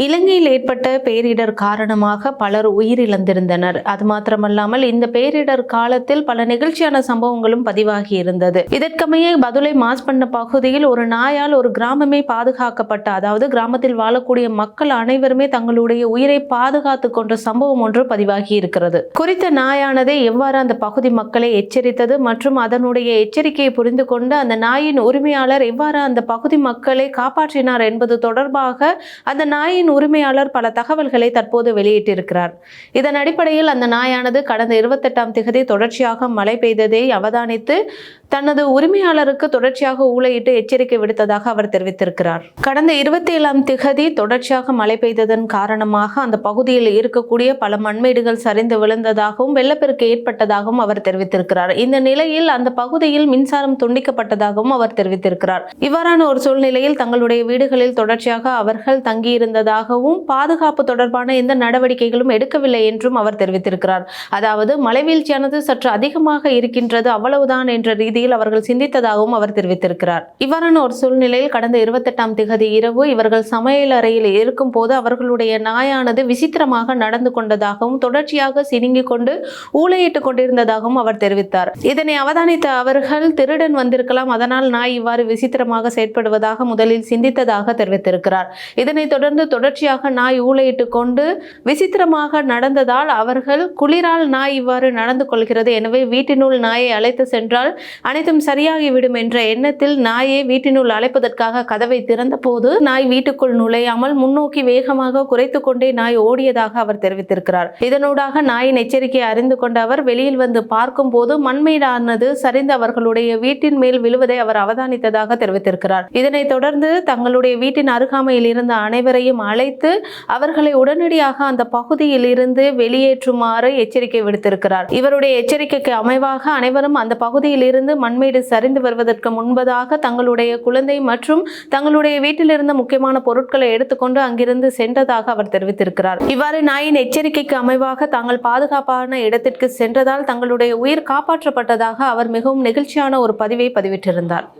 இலங்கையில் ஏற்பட்ட பேரிடர் காரணமாக பலர் உயிரிழந்திருந்தனர். அது மாத்திரமல்லாமல் இந்த பேரிடர் காலத்தில் பல நெகிழ்ச்சியான சம்பவங்களும் பதிவாகி இருந்தது. இதற்கமைய பதுளை மாஸ்பண்ண பகுதியில் ஒரு நாயால் ஒரு கிராமமே பாதுகாக்கப்பட்ட அதாவது கிராமத்தில் வாழக்கூடிய மக்கள் அனைவருமே தங்களுடைய உயிரை பாதுகாத்து கொன்ற சம்பவம் ஒன்று பதிவாகி இருக்கிறது. குறித்த நாயானதை எவ்வாறு அந்த பகுதி மக்களை எச்சரித்தது மற்றும் அதனுடைய எச்சரிக்கையை புரிந்து கொண்டு அந்த நாயின் உரிமையாளர் எவ்வாறு அந்த பகுதி மக்களை காப்பாற்றினார் என்பது தொடர்பாக அந்த நாயின் உரிமையாளர் பல தகவல்களை தற்போது வெளியிட்டிருக்கிறார். இதன் அடிப்படையில் அந்த நாயானது கடந்த இருபத்தெட்டாம் திகதி தொடர்ச்சியாக மழை பெய்ததை அவதானித்து தனது உரிமையாளருக்கு தொடர்ச்சியாக ஊழையிட்டு எச்சரிக்கை விடுத்ததாக அவர் தெரிவித்திருக்கிறார். கடந்த இருபத்தி ஏழாம் திகதி தொடர்ச்சியாக மழை பெய்ததன் காரணமாக அந்த பகுதியில் இருக்கக்கூடிய பல மண்மேடுகள் சரிந்து விழுந்ததாகவும் வெள்ளப்பெருக்கு ஏற்பட்டதாகவும் அவர் தெரிவித்திருக்கிறார். இந்த நிலையில் அந்த பகுதியில் மின்சாரம் துண்டிக்கப்பட்டதாகவும் அவர் தெரிவித்திருக்கிறார். இவ்வாறான ஒரு சூழ்நிலையில் தங்களுடைய வீடுகளில் தொடர்ச்சியாக அவர்கள் தங்கியிருந்ததாகவும் பாதுகாப்பு தொடர்பான எந்த நடவடிக்கைகளும் எடுக்கவில்லை என்றும் அவர் தெரிவித்திருக்கிறார். அதாவது மலைவீழ்ச்சியானது சற்று அதிகமாக இருக்கின்றது அவ்வளவுதான் என்ற ரீதியில் அவர்கள் சிந்தித்ததாகவும் அவர் தெரிவித்திருக்கிறார். இவ்வாறான ஒரு சூழ்நிலையில் கடந்த இருபத்தெட்டாம் திகதி இரவு இவர்கள் சமையல் அறையில் இருக்கும் போது அவர்களுடைய நாயானது விசித்திரமாக நடந்து கொண்டதாகவும் தொடர்ச்சியாக சினுங்கிக் கொண்டு ஊழையிட்டுக் கொண்டிருந்ததாகவும் அவர் தெரிவித்தார். இதனை அவதானித்த அவர்கள் திருடன் வந்திருக்கலாம் அதனால் நாய் இவ்வாறு விசித்திரமாக செயற்படுவதாக முதலில் சிந்தித்ததாக தெரிவித்திருக்கிறார். இதனைத் தொடர்ந்து தொடர்ச்சியாக நாய் ஊழையிட்டுக் கொண்டு விசித்திரமாக நடந்ததால் அவர்கள் குளிரால் நாய் இவ்வாறு நடந்து கொள்கிறது. எனவே வீட்டினுள் நாயை அழைத்து சென்றால் அனைத்தும் சரியாகிவிடும் என்ற எண்ணத்தில் நாயை வீட்டினுள் அழைப்பதற்காக கதவை திறந்த போது நாய் வீட்டுக்குள் நுழையாமல் முன்னோக்கி வேகமாக குறைத்து கொண்டே நாய் ஓடியதாக அவர் தெரிவித்திருக்கிறார். இதனூடாக நாயின் எச்சரிக்கையை அறிந்து கொண்ட அவர் வெளியில் வந்து பார்க்கும் போது மண்மேடானது சரிந்து அவர்களுடைய வீட்டின் மேல் விழுவதை அவர் அவதானித்ததாக தெரிவித்திருக்கிறார். இதனைத் தொடர்ந்து தங்களுடைய வீட்டின் அருகாமையில் இருந்த அனைவரையும் அழைத்து அவர்களை உடனடியாக அந்த பகுதியில் இருந்து வெளியேற்றுமாறு எச்சரிக்கை விடுத்திருக்கிறார். இவருடைய எச்சரிக்கைக்கு அமைவாக அனைவரும் அந்த பகுதியில் இருந்து மண்மேடு சரிந்து வருவதற்கு முன்பதாக தங்களுடைய குழந்தை மற்றும் தங்களுடைய வீட்டிலிருந்த முக்கியமான பொருட்களை எடுத்துக்கொண்டு அங்கிருந்து சென்றதாக அவர் தெரிவித்திருக்கிறார். இவ்வாறு நாயின் எச்சரிக்கைக்கு அமைவாக தாங்கள் பாதுகாப்பான இடத்திற்கு சென்றதால் தங்களுடைய உயிர் காப்பாற்றப்பட்டதாக அவர் மிகவும் நெகிழ்ச்சியான ஒரு பதிவை பதிவிட்டிருந்தார்.